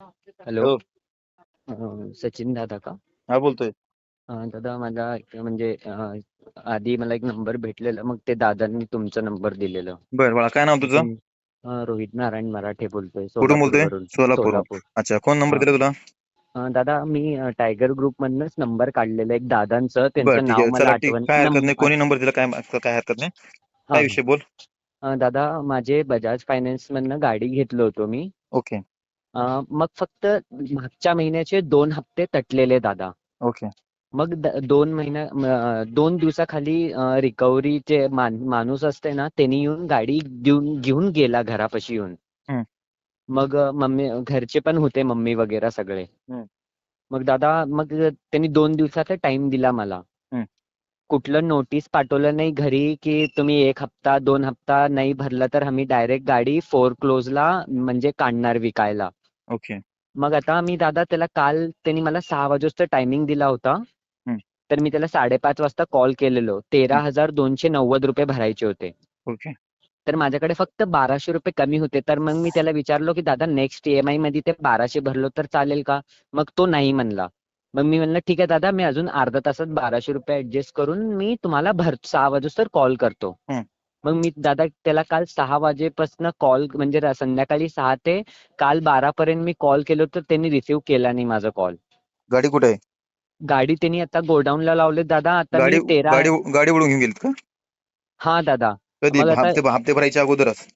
Hello. Hello अं, सचिन दादा का? हा बोलतोय. अं, दादा मला एक म्हणजे अं, आधी मला एक नंबर भेटलेला मग ते दादांनी तुमचा नंबर दिलेला. बर बाळा काय नाव तुझं? अं, रोहित नारायण मराठे बोलतोय कुठून बोलतोय? सोलापूरवरून सोलापूर. सोलापूर. अच्छा कोण नंबर हा. दिला तुला? अं, दादा मी अं, टायगर ग्रुप मधनच नंबर काढलेला एक दादांचं बर त्यांचं ठीक नाव आहे. मला चला ठीक. आठवण काय हरकत नाही कोणी नंबर दिला काय काय हरकत नाही. हा, काय विषय बोल. अं, दादा माझे बजाज फायनान्स मधनं गाडी घेतलो होतो मी. ओके. मग फक्त मागच्या महिन्याचे दोन हप्ते तटलेले दादा ओके मग दोन महिन्या दोन दिवसाखाली रिकव्हरीचे माणूस असते ना त्यांनी येऊन गाडी घेऊन घेऊन गेला घरापाशी येऊन. मग मम्मी घरचे पण होते मम्मी वगैरे सगळे. मग दादा मग त्यांनी दोन दिवसाचा टाइम दिला मला. कुठलं नोटीस पाठवलं नाही घरी की तुम्ही एक हप्ता दोन हप्ता नाही भरला तर आम्ही डायरेक्ट गाडी फोर क्लोजला म्हणजे काढणार विकायला ओके. मग आता मी दादा त्याला काल त्यांनी मला सहा वाजता टायमिंग दिला होता. तर मी त्याला साडेपाच वाजता कॉल केलेलो. तेरा हजार दोनशे नव्वद रुपये भरायचे होते. ओके. तर माझ्याकडे फक्त बाराशे रुपये कमी होते. तर मग मी त्याला विचारलो की दादा नेक्स्ट ईएमआयमध्ये ते बाराशे भरलो तर चालेल का? मग तो नाही म्हणला. मग मी म्हणलं ठीक आहे दादा मी अजून अर्धा तासात बाराशे रुपये ऍडजस्ट करून मी तुम्हाला भर सहा वाजता कॉल करतो. मग मी दादा त्याला काल सहा वाजेपासून कॉल म्हणजे संध्याकाळी सहा ते काल बारा पर्यंत मी कॉल केलो तर त्यांनी रिसिव्ह केला नाही माझा कॉल गाडी कुठे आहे? गाडी त्यांनी आता गोडाऊनला लावले. दादा आता गाडी मी तेरा गाडी गाडी उडून घेऊन गेलीत का? हा दादा. कधी? मग आता- हप्ते हप्ते भरायच्या अगोदरच.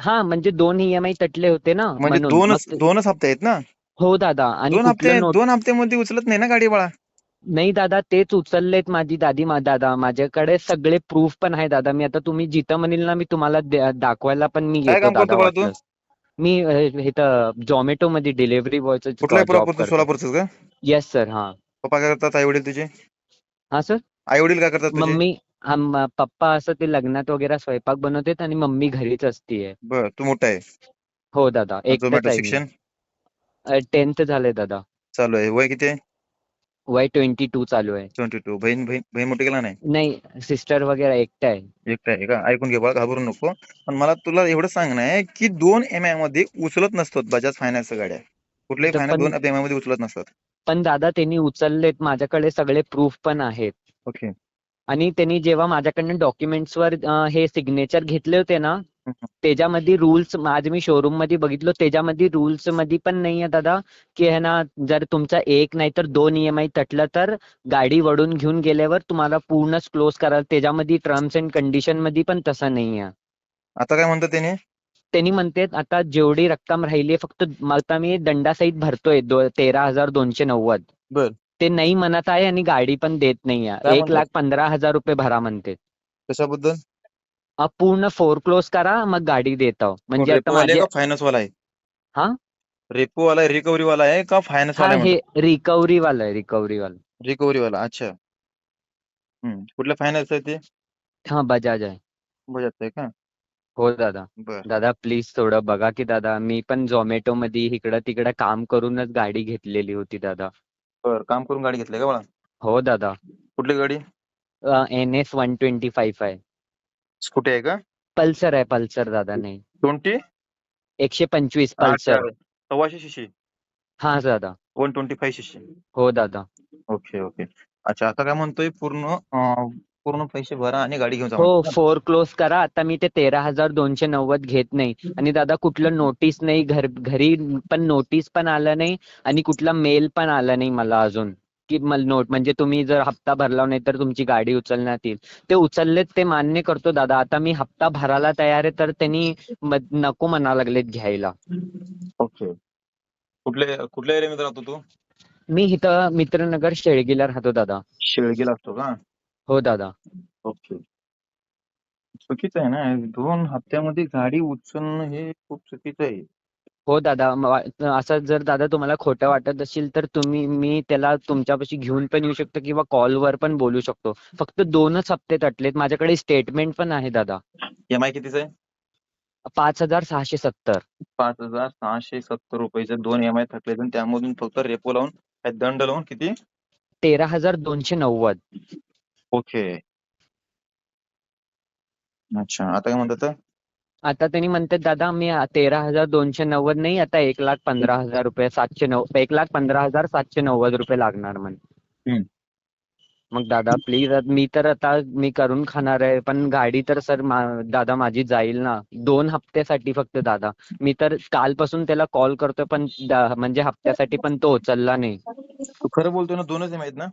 हा म्हणजे दोन ईएमआय तटले होते ना म्हणजे म्हणून. दोनच मग ते- दोनच हप्ते आहेत ना? हो दादा. आणि दोन हप्ते कुठलं नोट दोन हप्त्यामध्ये उचलत नाही ना गाडी बाळा? नाही दादा तेच उचललेत माझी दादी मा दादा. माझ्याकडे सगळे प्रूफ पण आहे दादा. मी आता तुम्ही जिथं म्हणील ना मी तुम्हाला द्या- दाखवायला पण मी काय येतो काम दादा बाळा तू? मी अ, इथं झोमॅटो मध्ये डिलिव्हरी बॉयचं प्रॉपर सोलापूरच का? येस सर हा. पप्पा काय करतात? आई वडील तुझे हा सर आई वडील काय करतात तुझे मम्मी आम- पप्पा असं ते लग्नात वगैरे स्वयंपाक बनवतात आणि मम्मी घरीच असतीये. बर तू मोठा आहे. हो दादा. एकटाच झोमॅटो आहे शिक्षण? टेन्थ झालंय दादा. चालू आहे. वय किती आहे? वय ट्वेंटी टू चालू आहे. Twenty two. बहीण बहीण बहीण मोठी गेला नाही? नाही सिस्टर वगैरे एकटा आहे. एकटा आहे का? ऐकून घे बाळा घाबरू नको. पण मला तुला एवढं सांगणं आहे की दोन एम आयमध्ये उचलत नसतात बजाज फायनान्स गाड्या. कुठल्याही तर फायनान्स पण- दोन एम आयमध्ये उचलत नसतात. पण दादा त्यांनी उचललेत. माझ्याकडे सगळे प्रूफ पण आहेत. ओके आणि त्यांनी जेव्हा माझ्याकडनं डॉक्युमेंट्स वर हे सिग्नेचर घेतले होते ना. त्याच्यामध्ये रुल्स आज मी शोरूममध्ये बघितलो त्याच्यामध्ये रुल्समध्ये पण नाही आहे दादा. की है ना जर तुमचा एक नाही तर दोन ईएमआय तटलं तर गाडी वडून घेऊन गेल्यावर तुम्हाला पूर्णच क्लोज कराल. त्याच्यामध्ये टर्म्स अँड कंडिशनमध्ये पण तसं नाही आहे. आता काय म्हणतात त्याने? त्यांनी म्हणते आता जेवढी रक्कम राहिली फक्त म- आता मी दंडासहित भरतोय तेरा हजार दोनशे नव्वद. ते नाही म्हणत आहे आणि गाडी पण देत नाही आहे. एक? लाख पंधरा हजार रुपये भरा म्हणते. कशाबद्दल? अ, पूर्ण फोर क्लोज करा मग गाडी देतो म्हणजे आता रेपो वाला आहे माझे का फायनान्स वाला आहे? हा? रेपो वाला रिकव्हरी वाला आहे का फायनान्स हा वाला आहे हे रिकव्हरी वाला आहे रिकव्हरी वाला. रिकव्हरी वाला अच्छा. हम्म कुठल्या फायनान्स आहे ते? हा बजाज आहे. बजाज आहे का? हो दादा. बर. दादा प्लीज़ थोडं बघा की दादा मी पण झोमॅटो मध्ये इकडं तिकडं काम करूनच गाडी घेतलेली होती दादा. बर काम करून गाडी घेतली का बाळा? हो दादा. कुठली गाडी? N S one twenty five आहे. स्कूटी आहे का पल्सर आहे पल्सर दादा नाही. ट्वेंटी एकशे पंचवीस पल्सर. सव्वाशे शिशी हा दादा. वन ट्वेंटी फाईव्ह शिशी हो दादा. Okay okay. अच्छा आता काय म्हणतोय पूर्ण अं, पूर्ण पैसे भरा आणि गाडी घेऊन जा हो. फोर क्लोज करा. आता मी ते तेरा हजार दोनशे नव्वद घेत नाही. आणि दादा कुठलं नोटीस नाही घर घरी पण नोटीस पण आलं नाही आणि कुठला मेल पण आला नाही मला अजून. की मला नोट म्हणजे तुम्ही जर हप्ता भरला नाही तर तुमची गाडी उचलण्यात येईल ते उचललेत ते मान्य करतो दादा. आता मी हप्ता भरायला तयार आहे तर त्यांनी नको म्हणा लागलेत घ्यायला. ओके. कुठले कुठल्या एरियामध्ये राहतो तू? मी इथं मित्रनगर शेळगीला राहतो दादा. शेळगीला असतो का? हो दादा. ओके. चुकीचं आहे ना? दोन हप्त्यामध्ये गाडी उचलणं हे खूप चुकीचं आहे. हो दादा असं जर दादा तुम्हाला खोटं वाटत असेल तर तुम्ही मी त्याला तुमच्यापाशी घेऊन पण येऊ शकतो किंवा कॉलवर पण बोलू शकतो. फक्त दोनच हप्ते तटलेत. माझ्याकडे स्टेटमेंट पण आहे दादा. एम आय कितीचं आहे? पाच हजार सहाशे सत्तर. पाच हजार सहाशे सत्तर रुपयाचे दोन एम आय थकले आणि त्यामधून फक्त रेपो लावून दंड लावून किती? तेरा हजार दोनशे नव्वद. ओके. अच्छा आता काय म्हणतात? आता त्यांनी म्हणतात दादा मी तेरा हजार दोनशे नव्वद नाही आता एक लाख पंधरा हजार रुपये सातशे नऊ एक लाख पंधरा हजार सातशे नव्वद रुपये लागणार म्हणे. मग दादा प्लीज मी तर आता मी करून खाणार आहे पण गाडी तर सर दादा माझी जाईल ना दोन हप्त्यासाठी फक्त दादा. मी तर कालपासून त्याला कॉल करतोय पण म्हणजे हप्त्यासाठी पण तो उचलला नाही. तू खरं बोलतोय ना दोनच एम आहेत ना?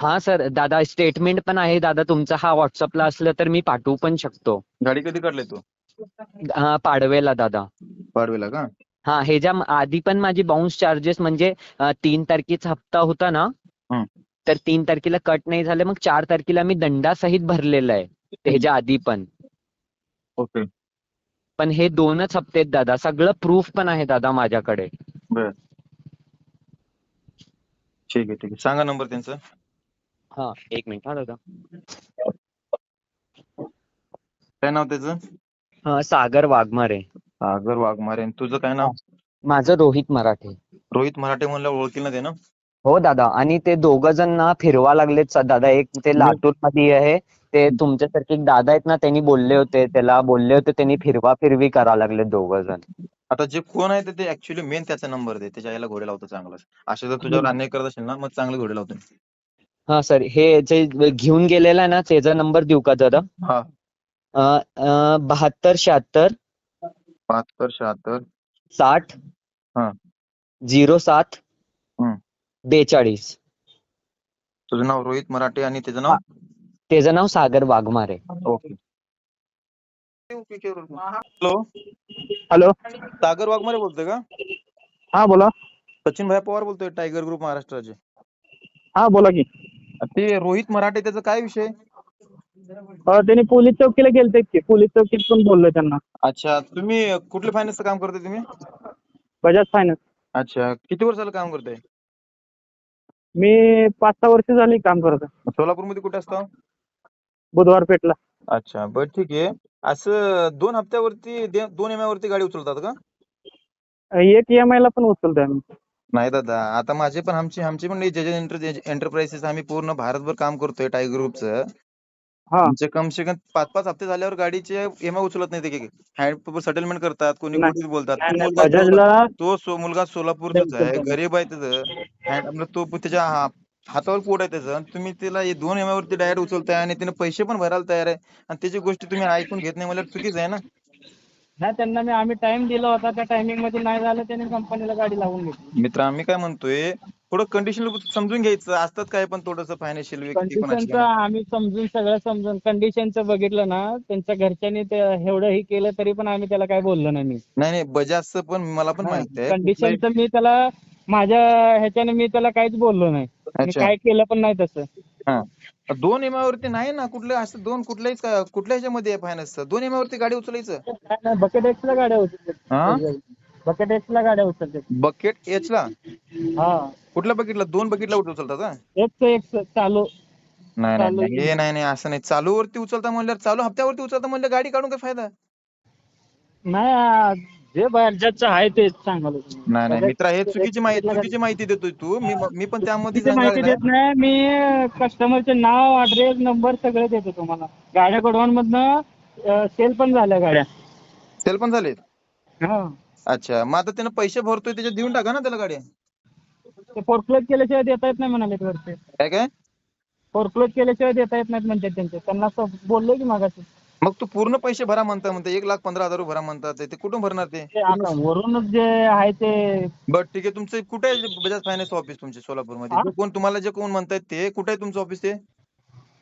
हा सर दादा स्टेटमेंट पण आहे दादा तुमचा हा व्हॉट्सअपला असलं तर मी पाठवू पण शकतो. गाडी कधी काढली तू? हा पाडवेला दादा. पाडवेला का? हा ह्याच्या आधी पण माझी बाउन्स चार्जेस म्हणजे तीन तारखेचा हप्ता होता ना. तर तीन तारखेला कट नाही झाले मग चार तारखेला मी दंडासहित भरलेलं आहे ह्याच्या आधी पण. ओके. पण हे दोनच हप्ते आहेत दादा. सगळं प्रूफ पण आहे दादा माझ्याकडे. बर. ठीक आहे ठीक आहे. सांगा नंबर त्यांचा. हा एक मिनिट हा दादा. काय नाव त्याचं? हा सागर वाघमारे. सागर वाघमारे. आणि तुझं काय नाव? माझं रोहित मराठे. रोहित मराठे म्हणलं ओळखील ना ते ना? हो दादा. आणि ते दोघ जण ना फिरवा लागलेत. स- दादा एक ते लातूरमध्ये आहे. ते तुमच्यासारखे एक दादा आहेत ना त्यांनी बोलले होते. त्याला बोलले होते त्यांनी फिरवा फिरवी करा लागले दोघ जण. आता जे कोण आहे ते- ऍक्च्युली मेन त्याचा नंबर दे. त्याच्या आईला घोडे लावतो चांगलाच. असे जर तुझ्यावर अन्याय करत असेल ना मग चांगले घोडे लावतो हा सर. हे जे घेऊन गेलेला आहे ना त्याचा नंबर देऊ का दादा? हा. बहात्तर शहात्तर. बहात्तर शहात्तर. साठ. हा. झिरो सात. हम्म. बेचाळीस. तुझं नाव रोहित मराठे आणि त्याचं नाव? त्याचं नाव Sagar Waghmare. Okay. Hello. Hello. Sagar Waghmare बोलतोय का? हा बोला. सचिन भाई पवार बोलतोय टायगर ग्रुप महाराष्ट्राचे. हा बोला की. ते रोहित मराठे त्याचा काय विषय? अं, त्यांनी पोलीस चौकीला गेलते की पोलीस चौकीत पण बोललोय त्यांना. अच्छा तुम्ही कुठल्या फायनान्सचं काम करताय तुम्ही? बजाज फायनान्स अच्छा किती वर्षाला काम करताय? मी पाच सहा वर्ष झाली काम करत आहे. सोलापूरमध्ये कुठे असता? बुधवार पेठला. अच्छा बर ठीक आहे. असं दोन हप्त्यावरती दे- दोन एम वरती गाडी उचलतात का? अं, एक ई एम आय ला पण उचलतोय आम्ही. नाही दादा आता माझे पण आमची आमची पण जे एंटरप्राइसेस आम्ही पूर्ण भारतभर काम करतोय टायगर ग्रुपचं हा. आमचे कम से कम पाच पाच हप्ते झाल्यावर गाडीचे एम उचलत नाही ते हँड सेटलमेंट करतात कोणी नाही. कोणी बोलतात. नाही, तो नाही, मुलगा जो- बजाजला तो सो मुलगा सोलापूरचाच आहे बिलकुल. गरीब आहे त्याचं. हँड आपलं तो त्याच्या हा- हातावर पोट आहे त्याचं. आणि तुम्ही त्याला हे दोन एम वरती डायरेक्ट उचलताय आणि त्याने पैसे पण भरायला तयार आहे. आणि त्याची गोष्ट तुम्ही ऐकून घेत नाही मला चुकीच आहे ना. नाही त्यांना मी आम्ही टाइम दिला होता. त्या टायमिंगमध्ये नाही झालं त्याने कंपनीला गाडी लावून घेतली. मित्र आम्ही काय म्हणतोय थोडं कंडिशन समजून घ्यायचं. असतात काय पण थोडंसं फायनान्शियल व्यक्ती पण. कंडिशनचं आम्ही समजून सगळं समजून कंडिशनचं बघितलं ना त्यांच्या घरच्यांनी ते एवढं हे केलं तरी पण आम्ही त्याला काय बोललो नाही मी. नाही नाही बजाजचं पण मला पण माहीत आहे. कंडिशनचं मी त्याला माझ्या ह्याच्याने मी त्याला काहीच बोललो नाही. मी अच्छा. काय केलं पण नाही तसं. हा. दोन एम वरती नाही ना कुठलं असं दोन कुठल्याही कुठल्या ह्याच्यामध्ये आहे फायनान्स दोन एम वरती गाडी उचलायचं. बकेट एक्स ला गाड्या हा? उचलतात बकेट एक्स ला गाड्या उचलतात. बकेट एच ला? हा. कुठल्या बकेटला दोन बकेटला उचलतात का एक्स एक्स चालू. नाही नाही नाही हे नाही नाही असं नाही. चालू वरती उचलता म्हणल्यावर चालू हप्त्यावरती उचलता म्हणलं गाडी काढून काय फायदा? नाही जे बजाजचं आहे तेच सांगालो नाही नाही मित्रा हे चुकीची माहिती चुकीची माहिती देतोय तू. मी मी पण त्यामध्ये चुकीची माहिती देत नाही. मी कस्टमरचे नाव ऍड्रेस नंबर सगळे देतो तुम्हाला. गाड्या गोडवान मधनं सेल पण झाल्या गाड्या. सेल पण झाले हा. अच्छा. मग आता त्यानं पैसे भरतोय त्याच्यात देऊन टाका ना त्याला गाडी ते फोरक्लोज केल्याशिवाय देता येत नाही म्हणाले काय काय? फोरक्लोज केल्याशिवाय देता येत नाहीत म्हणतात त्यांचे. त्यांना असं बोललो की मागाशी. मग तू पूर्ण पैसे भरा म्हणता म्हणते एक लाख पंधरा हजार रुपये भरा म्हणतात ते कुठून भरणार ते? ते आता वरूनच जे आहे ते बर ठीक आहे. तुमचं कुठे आहे? बजाज फायनान्स ऑफिस तुमचे सोलापूरमध्ये. हा? जे कोण तुम्हाला जे कोण म्हणतायत ते कुठे आहे तुमचं ऑफिस ते?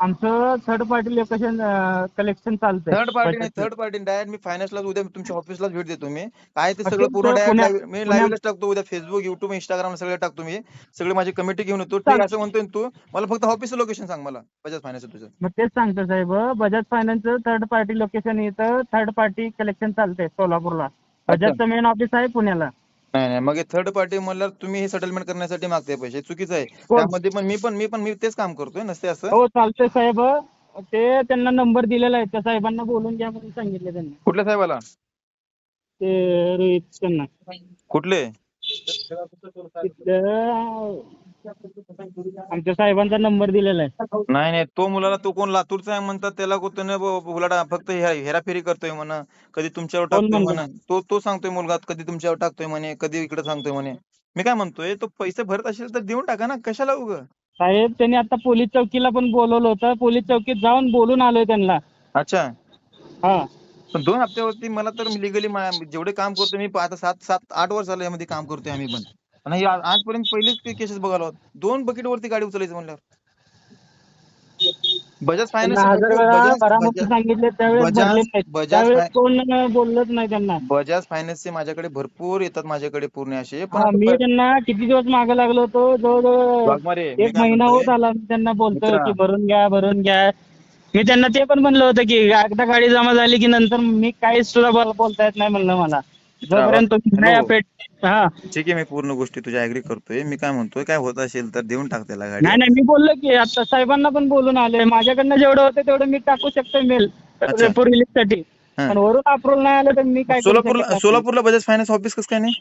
आमचं थर्ड पार्टी लोकेशन कलेक्शन चालतंय. थर्ड पार्टी नाही. थर्ड पार्टी डायरेक्ट मी फायनान्सला उद्या तुमच्या ऑफिसलाच भेट देतो मी. काय ते सगळं पूर्ण डायरेक्ट मी लाईव्हलाच टाकतो उद्या. फेसबुक युट्यूब इंस्टाग्राम सगळे टाकतो मी. सगळे माझी कमिटी घेऊन येतो. असं म्हणतोय तू. मला फक्त ऑफिसचं लोकेशन सांग मला. बजाज फायनान्स तुझं. मग तेच सांगतो साहेब. बजाज फायनान्सचं थर्ड पार्टी लोकेशन इथं थर्ड पार्टी कलेक्शन चालतंय सोलापूरला. बजाजचं मेन ऑफिस आहे पुण्याला. नाही नाही. मग थर्ड पार्टी म्हणल्यावर तुम्ही हे सेटलमेंट करण्यासाठी मागताय पैसे. चुकीचं आहे. कोण? त्यामध्ये पण मी पण मी पण मी तेच काम करतोय. नसते असं? हो चालतंय साहेब. ते त्यांना नंबर दिलेला आहे. त्या साहेबांना बोलून घ्या म्हणून सांगितलं त्यांनी. कुठल्या साहेबाला? ते रोहित त्यांना. कुठले? तिथं आमच्या साहेबांचा नंबर दिलेला आहे. नाही नाही तो मुलाला तो कोण लातूरचा आहे म्हणतात त्याला को- त्याने ब- उलाढा फक्त हे- हेराफेरी करतोय म्हणा कधी तुमच्यावर कोण टाकतोय म्हणलं? म्हणा तो तो सांगतोय मुलगा कधी तुमच्यावर टाकतोय म्हणे कधी इकडे सांगतोय म्हणे. मी काय म्हणतोय तो पैसे भरत असेल तर देऊन टाका ना कशाला उग? साहेब त्यांनी आता पोलीस चौकीला पण बोलवलं होतं पोलीस चौकीत जाऊन बोलून आलोय त्यांना. अच्छा. हा. पण दोन हप्त्यावरती मला तर लिगली जेवढे काम करतो मी आता सात सात आठ वर्ष झालं यामध्ये काम करतोय आम्ही पण. आणि आ- आजपर्यंत पहिलेच केसेस बघायला आहोत. दोन बकेट वरती गाडी उचलायचं म्हणल्यावर. बजाज फायनान्स बजाज नाही. फायनान्सचे माझ्याकडे भरपूर येतात माझ्याकडे पूर्ण असे. पण मी त्यांना किती दिवस मागे लागलो होतो जवळजवळ एक महिना होत आला मी त्यांना बोलतोय. की भरून घ्या भरून घ्या. मी त्यांना ते पण म्हणलं होतं की एकदा गाडी जमा झाली की नंतर मी काहीच बोल- बोलता येत नाही म्हणलं मला. जोपर्यंत तुम्ही नाही हा. ठीक आहे मी पूर्ण गोष्टी तुझ्या ऍग्री करतोय. मी काय म्हणतोय काय होत असेल तर देऊन टाक त्याला गाडी. नाही नाही मी बोललो की आता साहेबांना पण बोलून आले माझ्याकडनं जेवढं होतं तेवढं मी टाकू शकतो मेल अच्छा. रिलीजसाठी. हा. पण वरून अप्रुव्हल नाही आलं तर मी काय सोलापूरला. सोलापूरला बजाज फायनान्स ऑफिस कसं काय नाही?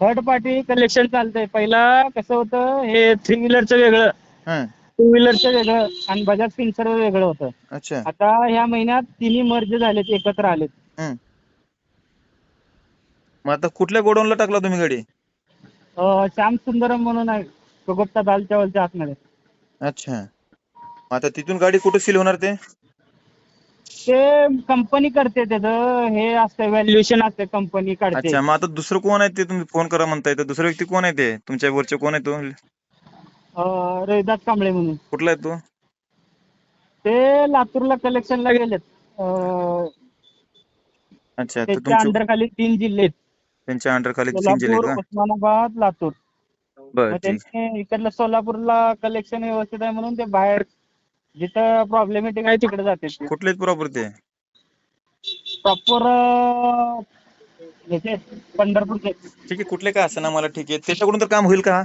थर्ड पार्टी कलेक्शन चालतंय. पहिला कसं होतं हे थ्री व्हीलरचं वेगळं. हा. टू व्हीलरचं वेगळं आणि बजाज फिन्सर वेगळं होतं. अच्छा. आता ह्या महिन्यात तिन्ही मर्ज झालेत एकत्र आलेत. हम्म. मग आता कुठल्या गोडाऊनला टाकला तुम्ही गाडी? अं, श्याम सुंदरम म्हणून आहे. कोगपता दाल चावलच्या आतमध्ये. अच्छा. मग आता तिथून गाडी कुठे सील होणार ते? ते कंपनी करते त्याचं. हे असतं व्हॅल्युएशन असते कंपनी काढते. अच्छा मग आता दुसरं कोण आहे ते तुम्ही फोन करा म्हणताय. तर दुसरा व्यक्ती कोण आहे ते? तुमच्या वरचे कोण आहे तो? अं, रोहिदास कांबळे म्हणून. कुठला आहे तो? ते लातूरला कलेक्शनला गेलेत. अं, अच्छा तर त्याच्या तुमच्या अंडर खाली तीन जिल्हे आहेत. त्यांच्या अंडर सोलापूर आहेत उस्मानाबाद लातूर. का बरं मग ठीक. त्यांनी इकडलं सोलापूरला कलेक्शन व्यवस्थित आहे म्हणून ते बाहेर जिथं प्रॉब्लेमॅटिक आहे तिकडे जाते ते. कुठले प्रॉपर ते प्रॉपर पंढरपूरचे ठीक आहे कुठले काय असं ना मला ठीक आहे. त्याच्याकडून तर काम होईल का?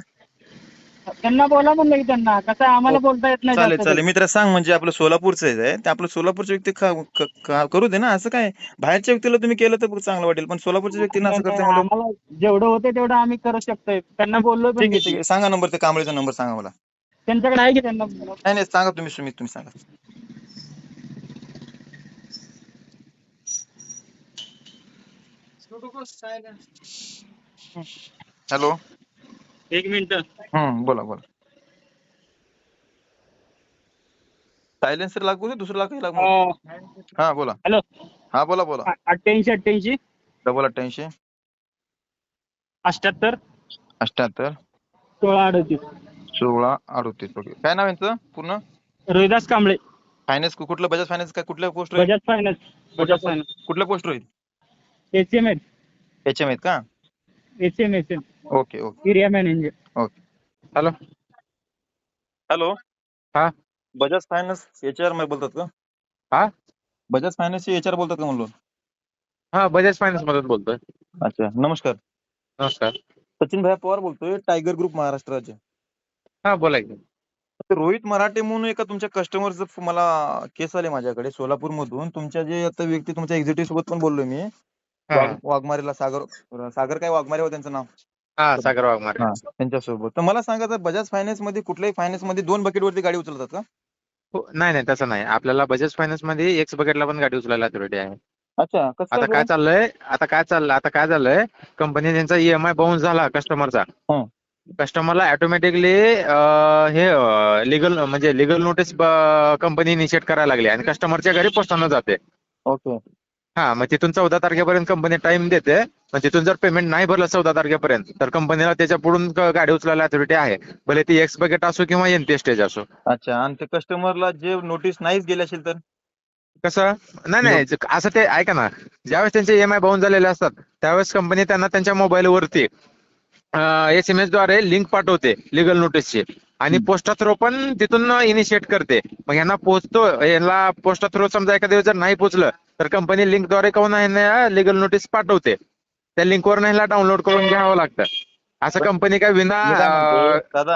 त्यांना बोला म्हणलं की त्यांना. कसं आहे, आम्हाला बोलता येत नाही चालेल जास्त चालेल. मी त्याला सांग म्हणजे आपलं सोलापूरचं आहे ते. आपलं सोलापूरचे व्यक्ती खा- करू दे ना. असं काय? बाहेरच्या व्यक्तीला तुम्ही केलं तर चांगलं वाटेल. पण सोलापूरच्या व्यक्तीला असं करते मला आम्हाला जेवढं होते तेवढं आम्ही करू शकतोय. त्यांना बोललो पण ठीक आहे की ठीक आहे. सांगा नंबर ते कांबळेचा नंबर सांगा मला. त्यांच्याकडे आहे की त्यांना नाही नाही सांगा तुम्ही सुमित तुम्ही सांगा. हॅलो. एक मिनिट. हम्म बोला बोला. सायलेन्सर लागू दे दुसरं लागू लागू हा बोला. हॅलो. हा बोला बोला. अठ्ठ्याऐंशी अठ्ठ्याऐंशी. डबल अठ्ठ्याऐंशी. अठ्याहत्तर अठ्याहत्तर सोळा अडतीस. सोळा अडतीस. ओके. काय नाव यांचं? पूर्ण? रोहिदास कांबळे. फायनान्स कुठलं बजाज फायनान्स काय कुठल्या post Bajaj finance Bajaj finance कुठल्या पोस्ट आहेत एच एम एस याच्या आहेत का? H M S M okay okay area manager okay hello hello हा? बजाज फायनान्स एच आरमध्ये बोलतात का? हा? बजाज फायनान्स एच आर बोलतात का म्हणलो हा बजाज फायनान्स मधून बोलतोय. अच्छा नमस्कार. नमस्कार. सचिन भाई पवार बोलतोय टायगर ग्रुप महाराष्ट्र राज्य. हा बोला की. रोहित मराठे म्हणून एका तुमच्या कस्टमरचं मला केस आले माझ्याकडे सोलापूर मधून तुमच्या जे आता व्यक्ती तुमच्या एक्झिक्युटिव्ह सोबत पण बोललोय मी. हा. वाघ- वाघमारेला सागर सागर काय वाघमारे हो त्यांचं नाव? हा सागर वाघमारे. हा त्यांच्यासोबत. तर मला सांगा तर बजाज फायनान्समध्ये कुठल्याही फायनान्समध्ये दोन बकेट वरती गाडी उचलतात का? हो, नाही नाही तसं नाही. आपल्याला बजाज फायनान्समध्ये एक्स बकेटला पण गाडी उचलायला अथॉरिटी आहे. अच्छा कसं आता काय चाललंय? आता काय चाललंय आता काय झालंय? कंपनी त्यांचा ईएमआय बाउन्स झाला कस्टमरचा हं. कस्टमरला ऑटोमॅटिकली हे लिगल म्हणजे लिगल नोटीस कंपनी इनिशिएट करायला लागली आणि कस्टमरच्या घरी पोस्टानं जाते. ओके हा मग तिथून चौदा तारखेपर्यंत कंपनी टाइम देते. मग तिथून जर पेमेंट नाही भरलं चौदा तारखेपर्यंत तर कंपनीला त्याच्या पुढून गाडी उचलायला अथॉरिटी आहे. भले ती एक्स बकेट असो किंवा एनपी स्टेज असो. अच्छा आणि ते कस्टमरला जे नोटीस नाहीच गेले असेल तर? कसं? नाही नाही असं ते ऐका ना. ज्यावेळेस त्यांचे ईएमआय बाउन झालेले असतात त्यावेळेस कंपनी त्यांना त्यांच्या मोबाईल वरती एस एम एसद्वारे लिंक पाठवते लिगल नोटीसची आणि पोस्टा थ्रो पण तिथून इनिशिएट करते. मग यांना पोहोचतो यांना पोस्टा थ्रो समजा एखाद्या वेळेस जर नाही पोहोचलं तर कंपनी लिंकद्वारे काहून आहे लिगल नोटीस पाठवते. त्या लिंकवर ह्याला डाउनलोड करून घ्यावं लागतं. असं कंपनी काय विना दादा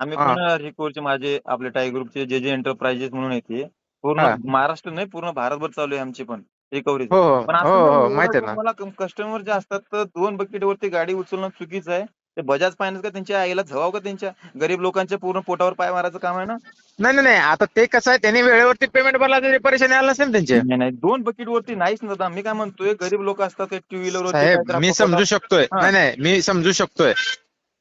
आम्ही. पण रिकोरचे माझे आपले टाय ग्रुपचे जे जे एंटरप्राइजेस म्हणून येते पूर्ण. महाराष्ट्र नाही पूर्ण भारतभर चालू आहे आमची पण रिकव्हरी हो हो. पण हो नाही, माहिती आहे एवढं ना. तुम्हाला कस्टमर जे असतात तर दोन बकेट वरती गाडी उचलणं चुकीचं आहे. ते बजाज फायनान्स का त्यांच्या आईला झवाव का त्यांच्या? गरीब लोकांच्या पूर्ण पोटावर पाय मारायचं काम आहे ना? नाही नाही नाही. आता ते कसं आहे त्यांनी वेळेवरती पेमेंट भरला तरी परेशानी आला असेल त्यांचे? नाही नाही. दोन बकेट वरती नाहीच ना. मी काय म्हणतोय गरीब लोक असतात टू व्हीलर साहेब मी समजू शकतोय. हा. नाही नाही. मी समजू शकतोय.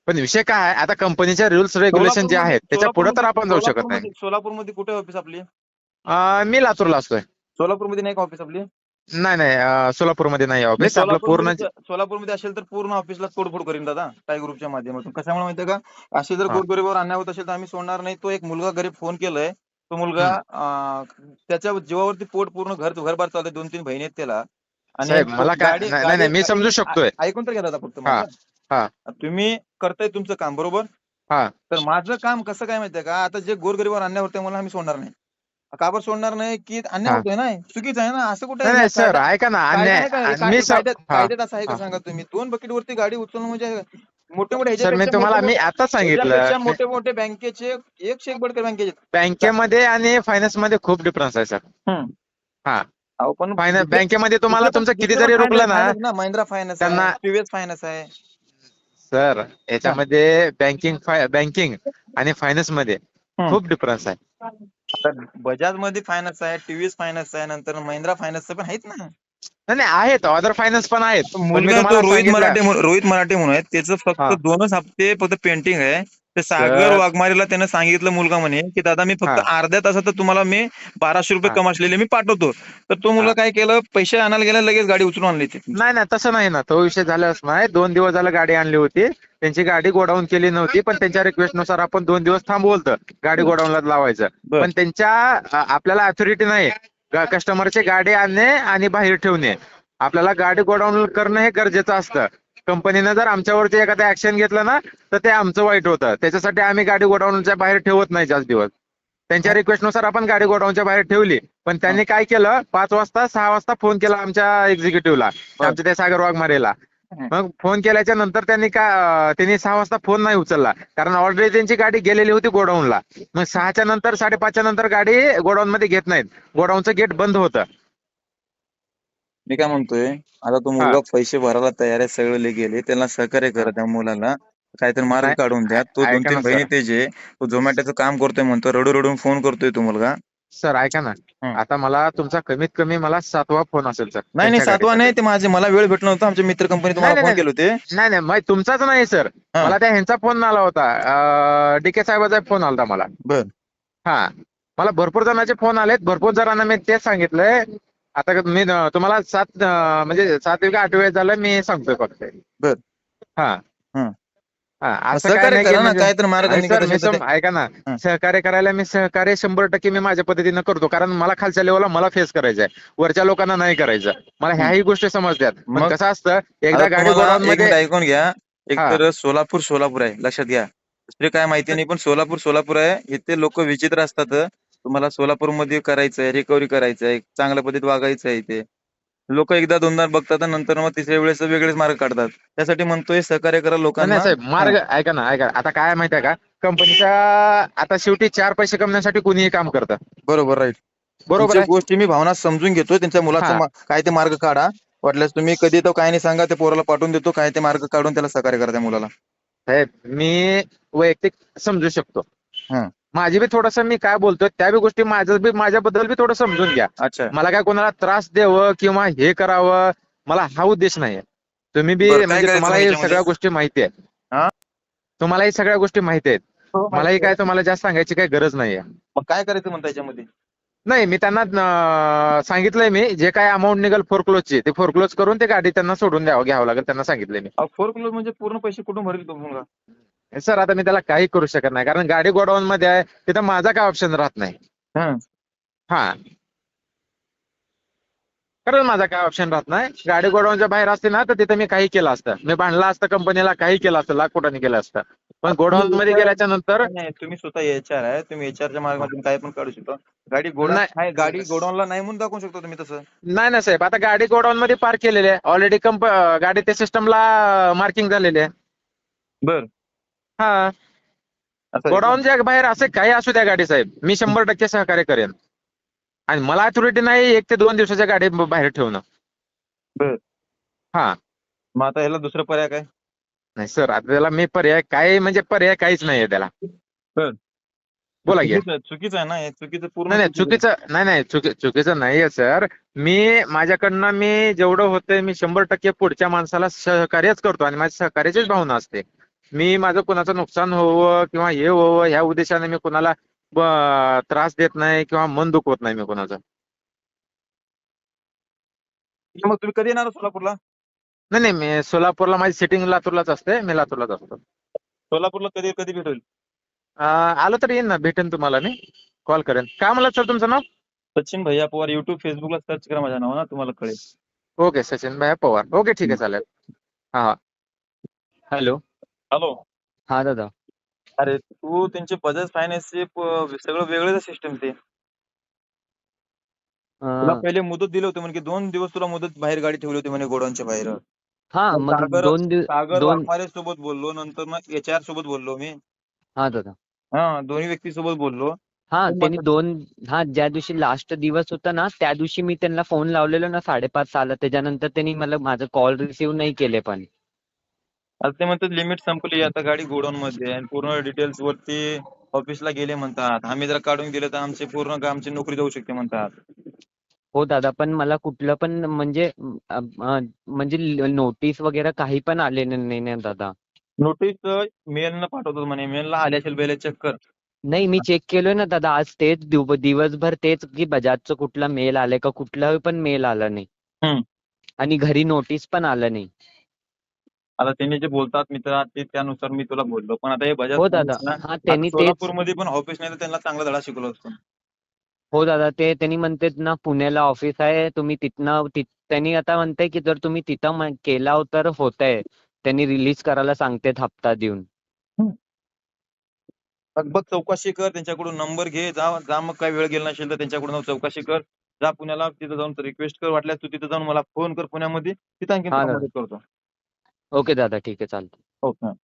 पण विषय काय आहे आता कंपनीच्या रुल्स रेग्युलेशन जे आहेत त्याच्या पुढे तर आपण जाऊ शकत नाही. सोलापूरमध्ये कुठे ऑफिस आपली? अं, मी लातूरला असतोय. सोलापूरमध्ये नाही का ऑफिस आपली? नाही नाही अं, सोलापूरमध्ये नाही ऑफिस आपलं पूर्ण सोलापूरमध्ये सोलापूरमध्ये असेल तर पूर्ण ऑफिसला तोडफोड करीन दादा टाय ग्रुपच्या माध्यमातून. कशामुळे माहितीये का? असे जर हा. गोरगरीबावर अन्याय होत असेल तर आम्ही सोडणार नाही. तो एक मुलगा घरी फोन केलाय. तो मुलगा अं, त्याच्या जीवावरती पोट पूर्ण घर घरबार चालतंय. दोन तीन बहिणी आहेत त्याला. साहेब मला काय गाडी- नाही नाही, नाही मी गाडी- समजू शकतोय. ऐकून तर घ्या दादा फक्त हा, माझं. हा. तुम्ही करताय तुमचं काम बरोबर? हा. तर माझं काम कसं काय माहितीये का? आता जे गोरगरीबावर अन्याय होतोय मला आम्ही सोडणार नाही. का बरं सोडणार नाही की अन्याय हा. होतोय ना चुकीचं आहे ना असं कुठे नाही नाही सर ऐका ना अन्याय मी हा. कायद्यात असं आहे का हा. सांगा तुम्ही दोन बकेट वरती गाडी उचलणं म्हणजे मोठे मोठे सर मी तुम्हाला मी आता सांगितलं मोठे मोठे बँकेचे एक शेक बडकर बँकेचे बँकेमध्ये आणि फायनान्समध्ये खूप डिफरन्स आहे सर हा. अहो, पण फायनान्स दुसरं- बँकेमध्ये तुम्हाला दुसरं- तुमचं किती दुसरं जरी finance- रुकलं ना महिंद्रा फायनान्स त्यांना- आहे फायनान्स आहे सर याच्यामध्ये बँकिंग बँकिंग आणि फायनान्समध्ये. खूप डिफरन्स आहे बजाजमध्ये फायनान्स आहे टीव्हीएस फायनान्स आहे नंतर महिंद्रा फायनान्स पण आहेत ना. नाही नाही आहेत. अदर फायनान्स पण आहेत. मुलगा तो रोहित मराठे म्हणून- रोहित मराठे म्हणून आहे त्याचं हा. फक्त दोनच हप्ते फक्त पेंटिंग आहे. ते सागर. वाघमारेला त्यानं सांगितलं मुलगा म्हणे की दादा मी फक्त अर्ध्या तासात तुम्हाला मी बाराशे रुपये. कमाशलेले मी पाठवतो. तर तो मुलगा हा. काय केलं पैसे आणायला गेला लगेच गाडी उचलून आणली ते नाही नाही तसं नाही ना. तो विषय झालाच नाही. दोन दिवस झाला गाडी आणली होती. त्यांची गाडी गोडाऊन केली नव्हती पण त्यांच्या रिक्वेस्टनुसार आपण दोन दिवस थांबवलं गाडी गोडाऊनला लावायचं. पण त्यांच्या आपल्याला अथॉरिटी नाही. कस्टमरची गाडी आणणे आणि बाहेर ठेवणे. आपल्याला गाडी गोडाऊन करणं हे गरजेचं असतं. कंपनीनं जर आमच्यावरती एखादं ऍक्शन घेतलं ना तर ते आमचं वाईट होतं. त्याच्यासाठी आम्ही गाडी गोडाऊनच्या बाहेर ठेवत नाही जास्त दिवस. त्यांच्या रिक्वेस्टनुसार आपण गाडी गोडाऊनच्या बाहेर ठेवली. पण त्यांनी काय केलं पाच वाजता सहा वाजता फोन केला आमच्या एक्झिक्युटिव्हला. आमच्या त्या सागर वाघमारेला. मग फोन केल्याच्यानंतर त्यांनी का त्यांनी सहा वाजता फोन नाही उचलला. कारण ऑलरेडी त्यांची गाडी गेलेली होती गोडाऊनला. मग सहाच्या नंतर साडेपाचच्या नंतर गाडी गोडाऊन मध्ये घेत नाहीत. गोडाऊनचं गेट बंद होतं. मी काय म्हणतोय आता तो मुलगा पैसे भरायला तयार आहे सगळे ले गेले त्याला सहकार्य करा त्या मुलाला. काहीतरी मार्ग नाही, काढून द्या. तो ऐका दोन तीन ना बहिणी सर. त्याचे तो झोमॅटोचं काम करतोय म्हणतो रडू रडून फोन करतोय तो मुलगा. सर ऐका ना. हं. आता मला तुमचा कमीत कमी मला सातवा फोन असेल सर नाही नाही सातवा नाही ते माझे मला वेळ भेटला नव्हता आमच्या मित्र कंपनी तुम्हाला नाही, फोन नाही, केले होते. नाही नाही मग तुमचाच नाही सर. हा. मला त्या ह्यांचा फोन आला होता. डी के साहेबाचा फोन आला मला. बर. हा. मला भरपूर जणांचे फोन आलेत भरपूर जणांना मी तेच सांगितलंय. आता मी तुम्हाला सात म्हणजे सात का आठ वेळ झालं मी सांगतोय फक्त. बर. हा. म्हणजे- ऐका ना. सहकार्य करायला मी सहकार्य शंभर टक्के मी माझ्या पद्धतीनं करतो कारण मला खालच्या लेवलला मला फेस करायचंय. वरच्या लोकांना नाही करायचं. मला ह्याही गोष्टी समजतात? कसं असतं एकदा गाडी ऐकून घ्या. एक. तर सोलापूर सोलापूर आहे. लक्षात घ्या. दुसरे काय माहिती नाही पण सोलापूर सोलापूर आहे. इथे लोक विचित्र असतात. तुम्हाला सोलापूरमध्ये करायचंय रिकव्हरी करायचंय चांगल्या पद्धतीत वागायचं आहे इथे. लोक एकदा दोनदा बघतात नंतर मग तिसऱ्या वेळेस वेगळेच मार्ग काढतात. त्यासाठी म्हणतोय सहकार्य करा लोकांना. साहेब मार्ग ऐका ना ऐका. आता काय माहितीये का? कंपनीच्या आता शेवटी चार पैसे कमवण्यासाठी कुणीही काम करतं. बरोबर राईट. बरोबर आहे. गोष्टी मी भावना समजून घेतो त्यांच्या मुलाचा हा. मा- काय ते मार्ग काढा. वाटल्यास तुम्ही कधी तो काय नाही सांगा ते पोराला पाठवून देतो. काय ते मार्ग काढून त्याला सहकार्य करा त्या मुलाला. साहेब मी वैयक्तिक समजू शकतो. हं. माझी बी थोडस मी काय बोलतोय त्या बी गोष्टी माझं बी माझ्याबद्दल बी थोडं समजून घ्या. अच्छा. मला काय कोणाला त्रास द्यावं किंवा हे करावं मला हा उद्देश नाहीये. तुम्ही बी बरं, काय म्हणजे करायचं तुम्हाला हे? सगळ्या गोष्टी माहिती हा? आहेत तुम्हाला ही सगळ्या गोष्टी माहिती आहेत. मलाही काय तुम्हाला जास्त सांगायची काही गरज नाहीये. मग काय करायचं म्हणता याच्यामध्ये? नाही मी त्यांना अं, सांगितलंय मी जे काय अमाऊंट निघेल फोरक्लोजची ते फोरक्लोज करून ते गाडी त्यांना सोडून द्यावं घ्यावं लागेल त्यांना सांगितलंय मी. फोर किलो म्हणजे पूर्ण पैसे कुठून भरेल तो मुलगा? सर आता मी त्याला काही करू शकत नाही. कारण गाडी गोडाऊन मध्ये आहे तिथं माझा काय ऑप्शन राहत नाही. हं. हा. कारण माझा काय ऑप्शन राहत नाही. गाडी गोडाऊनच्या बाहेर असते ना तर तिथे मी काही केलं असतं. मी बांधला असतं कंपनीला काही केलं असतं लाख कोटांनी केलं असतं. पण गोडाऊन मध्ये गेल्याच्यानंतर नाही तुम्ही स्वतः एचआर आहे. तुम्ही एचआरच्या मार्गातून काय पण काढू शकता. गाडी गोडाऊन गाडी गोडाऊनला नाही म्हणून दाखवू शकता तुम्ही तसं. नाही ना साहेब. आता गाडी गोडाऊन मध्ये पार्क केलेली आहे. ऑलरेडी कंप गाडी त्या सिस्टमला मार्किंग झालेली आहे. बर. हा. असं आहे का? गोडाऊनच्या बाहेर असे काही असू द्या गाडी साहेब. मी शंभर टक्के सहकार्य करेन. आणि मला अथॉरिटी नाही एक ते दोन दिवसाच्या गाडी ब- बाहेर ठेवणं. मग आता ह्याला दुसरा पर्याय काय? नाही सर आता त्याला मी पर्याय काय म्हणजे पर्याय काहीच नाहीये त्याला. बर. बोला की. चुकीचं आहे- चुकीचं आहे ना? हे चुकीचं पूर्ण नाही नाही चुकीचं आहे. चुकीचं नाही नाही चुकी चुकीचं नाहीये सर. मी माझ्याकडनं मी जेवढं होतंय मी शंभर टक्के पुढच्या माणसाला सहकार्यच करतो आणि माझी सहकार्याचीच भावना असते. मी माझं कुणाचं नुकसान होवं किंवा हे होवं ह्या उद्देशाने मी कुणाला त्रास देत नाही किंवा मन दुखवत नाही मी कुणाचं. मग तुम्ही कधी येणार सोलापूरला? नाही नाही मी सोलापूरला माझी सिटिंग लातूरलाच असते मी लातूरलाच असतो. सोलापूरला कधी कधी भेटेल आलो तर येईन ना भेटेन तुम्हाला मी कॉल करेन. काय म्हणलं सर तुमचं नाव? सचिन भैया पवार युट्यूब फेसबुकला सर्च करा माझ्या नाव ना तुम्हाला कळेल. ओके सचिन भाई पवार. ओके ठीक आहे चालेल. हा हा. Hello hello. हा दादा. अरे तू त्यांचे बजाज फायनान्सचे सगळं वेगळंच सिस्टम ते. तुला पहिले मुदत दिली होती म्हणजे दोन दिवस तुला मुदत बाहेर गाडी ठेवली होती म्हणे गोडाऊनच्या बाहेर. हा मग दोन दिवस सागर वाघमारे सोबत बोललो नंतर मग एच आर सोबत बोललो मी. हा दादा. हा दोन्ही व्यक्ती सोबत बोललो. हा त्यांनी दोन हा ज्या दिवशी लास्ट दिवस होता ना त्या दिवशी मी त्यांना फोन लावलेलो ना साडेपाच सहाला त्याच्यानंतर त्यांनी मला माझं कॉल रिसीव्ह नाही केले पण. आता ते म्हणतात लिमिट संपली आता गाडी गोडाऊन मध्ये आहे. आणि पूर्ण डिटेल्स वरती ऑफिसला गेले म्हणतात. आम्ही जर काढून गेलो तर आमचे पूर्ण आमची नोकरी जाऊ शकते म्हणतात. हो दादा पण मला कुठलं पण म्हणजे अ, अ, म्हणजे नोटीस वगैरे काही पण आले नाही ना दादा. नोटीस मेलनं पाठवतो म्हणे. मेलला आल्या असेल चेक कर. नाही मी चेक केलोय ना दादा. आज तेच दिव- दिवसभर तेच की बजाजचं कुठला मेल आलाय का कुठलाही पण मेल आला नाही. हम्म. आणि घरी नोटीस पण आलं नाही. आता त्यांनी जे बोलतात मित्र ते त्यानुसार मी तुला बोललो. पण आता हे बजाज हो दादा. हा त्यांनी सोलापूरमध्ये पण ऑफिस नाही तर त्यांना चांगला धडा शिकवला असतो हो दादा. ते त्यांनी म्हणतात ना पुण्याला ऑफिस आहे. तुम्ही तिथनं त्यांनी आता म्हणताय की जर तुम्ही तिथं केला तर होतंय. त्यांनी रिलीज करायला सांगतेत हप्ता देऊन. बघ बघ चौकशी कर त्यांच्याकडून नंबर घे. जा जा मग काय वेळ गेला नसेल तर त्यांच्याकडून चौकशी कर. जा पुण्याला तिथं जाऊन रिक्वेस्ट कर. वाटल्यास तू तिथं जाऊन मला फोन कर पुण्यामध्ये. तिथं आणखी हा. मदत करतो. ओके दादा ठीक आहे चालतं ओके हो, हो.